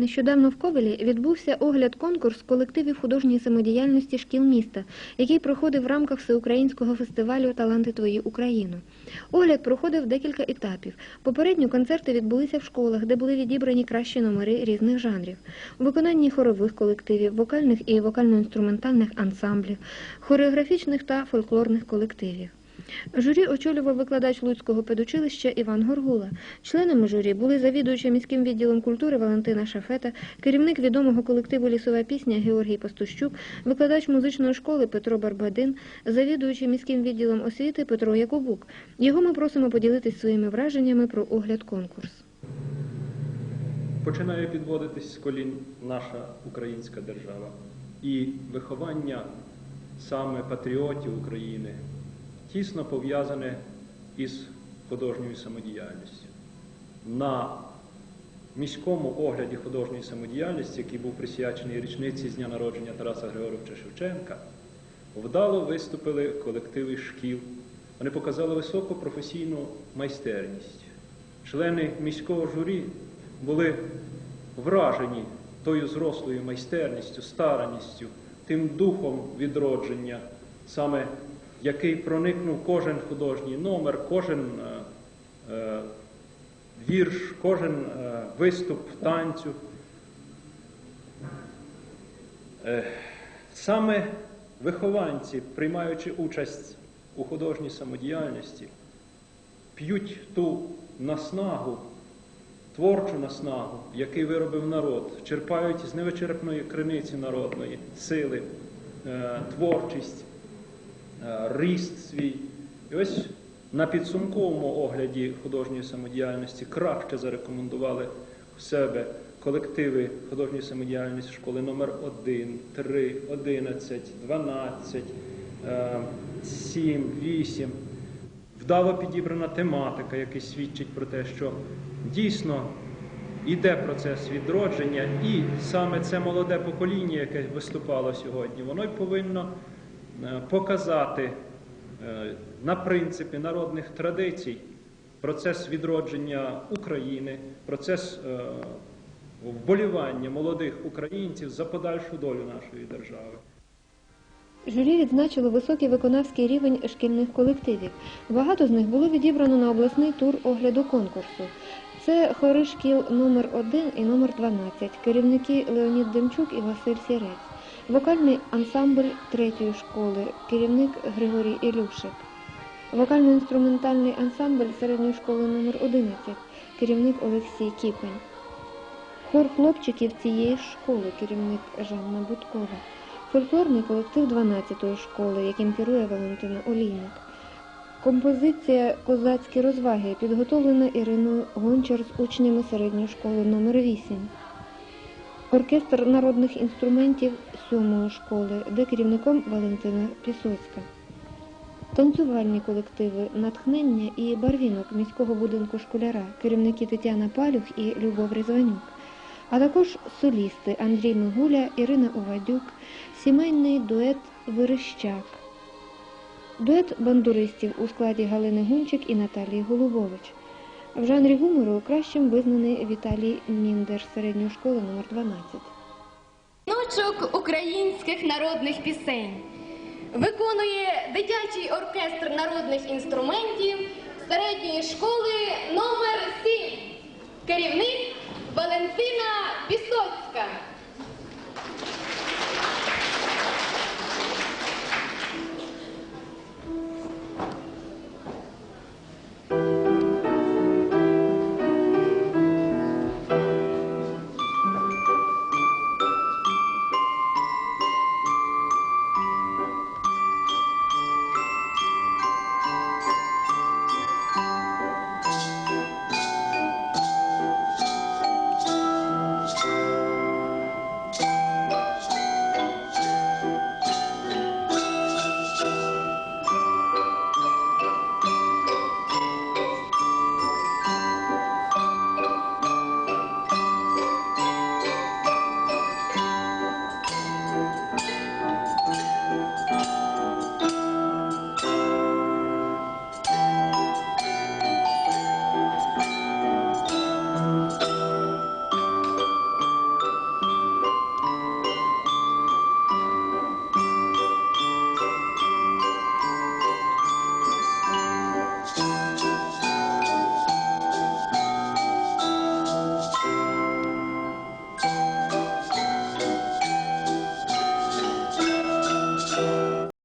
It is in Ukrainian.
Нещодавно в Ковелі відбувся огляд конкурс колективів художньої самодіяльності шкіл міста, який проходив в рамках всеукраїнського фестивалю Таланти твої Україну. Огляд проходив декілька етапів. Попередньо концерти відбулися в школах, де були відібрані кращі номери різних жанрів, у виконанні хорових колективів, вокальних і вокально-інструментальних ансамблів, хореографічних та фольклорних колективів. Журі очолював викладач Луцького педучилища Іван Горгула. Членами журі були завідуюча міським відділом культури Валентина Шафета, керівник відомого колективу Лісова пісня Георгій Пастущук, викладач музичної школи Петро Барбадин, завідуючий міським відділом освіти Петро Якубук. Його ми просимо поділитись своїми враженнями про огляд конкурс. Починає підводитись з колін наша українська держава і виховання саме патріотів України тісно пов'язане із художньою самодіяльністю. На міському огляді художньої самодіяльності, який був присвячений річниці з дня народження Тараса Григоровича Шевченка, вдало виступили колективи шкіл. Вони показали високу професійну майстерність. Члени міського журі були вражені тою зрослою майстерністю, стараністю, тим духом відродження, саме який проникнув кожен художній номер, кожен е, е, вірш, кожен е, виступ танцю. Саме вихованці, приймаючи участь у художній самодіяльності, п'ють ту наснагу, творчу наснагу, який виробив народ, черпають з невичерпної криниці народної сили, творчість, ріст свій. І ось на підсумковому огляді художньої самодіяльності краще зарекомендували себе колективи художньої самодіяльності школи номер 1, 3, 11, 12, е, 7, 8. Вдало підібрана тематика, яка свідчить про те, що дійсно йде процес відродження, і саме це молоде покоління, яке виступало сьогодні, воно й повинно е, показати е, на принципі народних традицій процес відродження України, процес е, вболівання молодих українців за подальшу долю нашої держави. Журі відзначило високий виконавський рівень шкільних колективів. Багато з них було відібрано на обласний тур огляду конкурсу. Це хори шкіл номер 1 і номер 12, керівники Леонід Демчук і Василь Сірець, вокальний ансамбль третьої школи, керівник Григорій Ілюшик, вокально-інструментальний ансамбль середньої школи номер 11, керівник Олексій Кіпень. Хор хлопчиків цієї школи, керівник Жанна Будкова. Фольклорний колектив 12-ї школи, яким керує Валентина Олійник. Композиція Козацькі розваги підготовлена Іриною Гончар з учнями середньої школи номер 8 Оркестр народних інструментів 7-ї школи, де керівником Валентина Пісоцька. Танцювальні колективи Натхнення і Барвінок міського будинку школяра, керівники Тетяна Палюх і Любов Різванюк, а також солісти Андрій Мигуля, Ірина Увадюк, сімейний дует Верещак, дует бандуристів у складі Галини Гунчик і Наталії Голубович. В жанрі гумору кращим визнаний Віталій Міндер середньої школи номер 12 Ночок українських народних пісень. Виконує дитячий оркестр народних інструментів середньої школи номер 7 Керівник Валентина Пісоцька.